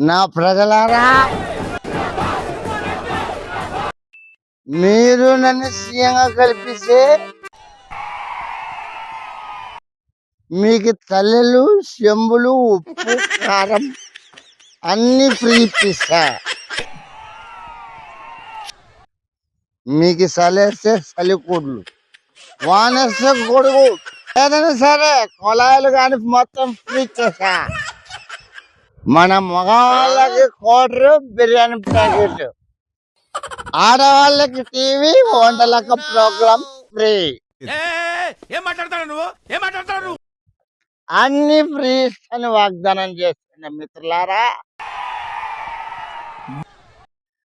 నా ప్రజలారా మీరు నన్ను సీఎంగా కల్పిస్తే మీకు తల్లెలు చెంబులు ఉప్పు కారం అన్ని ఫ్రీ ఇప్పిస్తా. మీకు సలేస్తే చలికూడ్లు వానేస్తే గొడుగు ఏదైనా సరే కుళాయిలు కానీ మొత్తం ఫ్రీ చేసా మన మగవాళ్ళకి కోటరు బిర్యానీ ప్యాకెట్ ఆడవాళ్ళకి టీవీ వంటలక ప్రోగ్రామ్ ఫ్రీ. ఏం మాట్లాడతాడు నువ్వు? ఏం మాట్లాడతాడు నువ్వు? అన్ని ఫ్రీ అని వాగ్దానం చేస్తున్న మిత్రులారా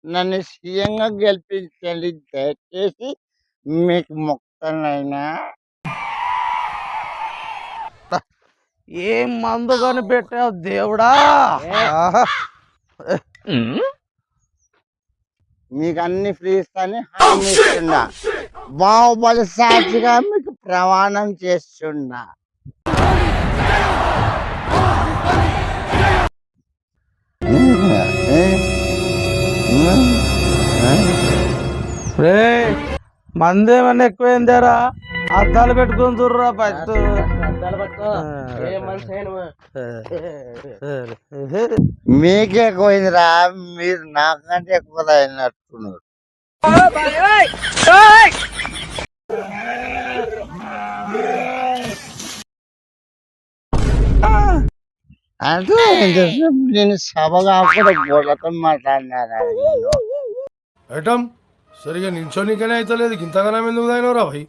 నన్ను సీఎంగా గెలిపించండి దయచేసి మీకు మొక్కనైనా ఏం మందు కనిపెట్టావు దేవుడా. మీకు అన్ని ఫ్రీ ఇస్తాను హామీ ఇస్తున్నా. బాహుబలి సాక్షిగా మీకు ప్రమాణం చేస్తున్నా. రే మందేమన్నా ఎక్కువైందారా? అద్దాలు పెట్టుకొని చూడరా ఫస్ట్ మీకే ఎక్కువైందిరా మీరు నాకంటే ఎక్కువ అయినట్టున్నారు అంటే నేను సభ కాకుండా గోడలతో మాట్లాడినారా? సరిగా నిల్చోనికనే అయితే లేదు ఇంతగానం ఎందుకు తాగినవరా భయ్